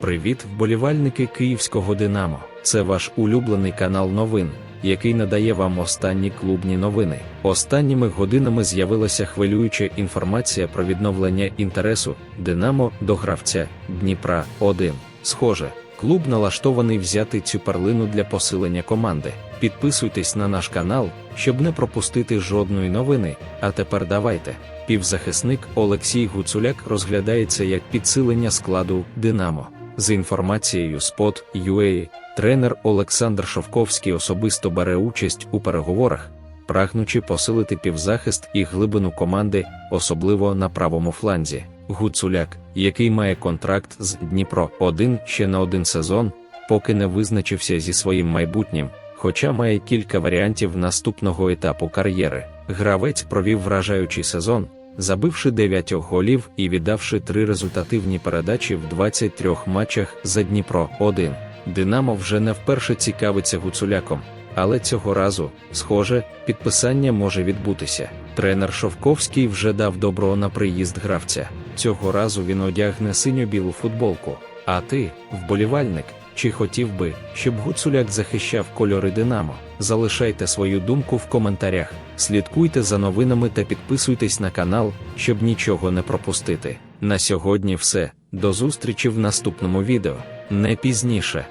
Привіт, вболівальники київського Динамо. Це ваш улюблений канал новин, який надає вам останні клубні новини. Останніми годинами з'явилася хвилююча інформація про відновлення інтересу Динамо до гравця Дніпра 1. Схоже, клуб налаштований взяти цю перлину для посилення команди. Підписуйтесь на наш канал, щоб не пропустити жодної новини. А тепер давайте. Півзахисник Олексій Гуцуляк розглядається як підсилення складу Динамо. За інформацією Spot.ua, тренер Олександр Шовковський особисто бере участь у переговорах, прагнучи посилити півзахист і глибину команди, особливо на правому фланзі. Гуцуляк, який має контракт з Дніпро 1 ще на один сезон, поки не визначився зі своїм майбутнім, хоча має кілька варіантів наступного етапу кар'єри. Гравець провів вражаючий сезон, забивши 9 голів і віддавши три результативні передачі в 23 матчах за Дніпро 1. Динамо вже не вперше цікавиться гуцуляком, але цього разу, схоже, підписання може відбутися. Тренер Шовковський вже дав добро на приїзд гравця. Цього разу він одягне синьо-білу футболку. А ти, вболівальник, чи хотів би, щоб Гуцуляк захищав кольори Динамо? Залишайте свою думку в коментарях, слідкуйте за новинами та підписуйтесь на канал, щоб нічого не пропустити. На сьогодні все. До зустрічі в наступному відео. Не пізніше.